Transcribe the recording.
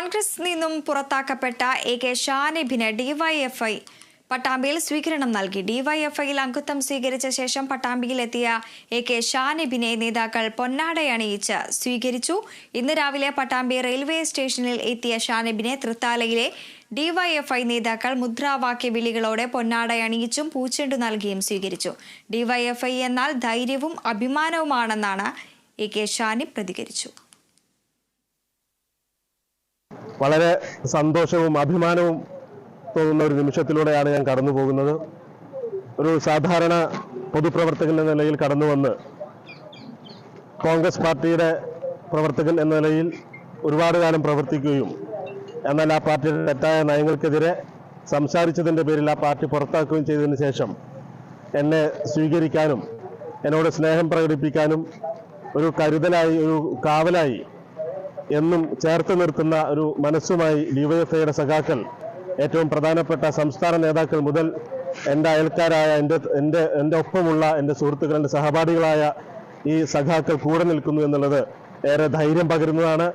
കോൺഗ്രസ് നിന്നും പുറത്താക്കപ്പെട്ട A K ഷാനിബിന് ഡിവൈഎഫ്ഐ പട്ടാമ്പിയിൽ സ്വീകരണം നൽകി. ഡിവൈഎഫ്ഐയിൽ അംഗത്വം സ്വീകരിച്ച ശേഷം പട്ടാമ്പിയിലെത്തിയ എ കെ ഷാനിബിനെ നേതാക്കൾ പൊന്നാടയണിയിച്ച് സ്വീകരിച്ചു. ഇന്ന് രാവിലെ പട്ടാമ്പി റെയിൽവേ സ്റ്റേഷനിൽ എത്തിയ ഷാനിബിനെ തൃത്താലയിലെ ഡിവൈഎഫ്ഐ നേതാക്കൾ മുദ്രാവാക്യ വിളികളോടെ പൊന്നാടയണിയിച്ചും പൂച്ചെണ്ടു നൽകിയും സ്വീകരിച്ചു. ഡിവൈഎഫ്ഐ എന്നാൽ ധൈര്യവും അഭിമാനവുമാണെന്നാണ് എ കെ ഷാനിബ് പ്രതികരിച്ചു. വളരെ സന്തോഷവും അഭിമാനവും തോന്നുന്ന ഒരു നിമിഷത്തിലൂടെയാണ് ഞാൻ കടന്നു പോകുന്നത് ഒരു സാധാരണ പൊതുപ്രവർത്തകൻ എന്ന നിലയിൽ കടന്നു വന്ന് കോൺഗ്രസ് പാർട്ടിയുടെ പ്രവർത്തകൻ എന്ന നിലയിൽ ഒരുപാട് കാലം പ്രവർത്തിക്കുകയും എന്നാൽ ആ പാർട്ടിയുടെ തെറ്റായ നയങ്ങൾക്കെതിരെ സംസാരിച്ചതിന്റെ പേരിൽ ആ പാർട്ടി പുറത്താക്കുകയും ചെയ്തതിന് ശേഷം എന്നെ സ്വീകരിക്കാനും എന്നോട് സ്നേഹം പ്രകടിപ്പിക്കാനും ഒരു കരുതലായി ഒരു കാവലായി എന്നും ചേർത്ത് നിർത്തുന്ന ഒരു മനസ്സുമായി ഡിവൈഎഫ്ഐയുടെ സഖാക്കൾ ഏറ്റവും പ്രധാനപ്പെട്ട സംസ്ഥാന നേതാക്കൾ മുതൽ എന്റെ അയൽക്കാരായ എന്റെ എന്റെ എന്റെ ഒപ്പമുള്ള എന്റെ സുഹൃത്തുക്കൾ എന്റെ സഹപാഠികളായ ഈ സഖാക്കൾ കൂടെ നിൽക്കുന്നു എന്നുള്ളത് ഏറെ ധൈര്യം പകരുന്നതാണ്.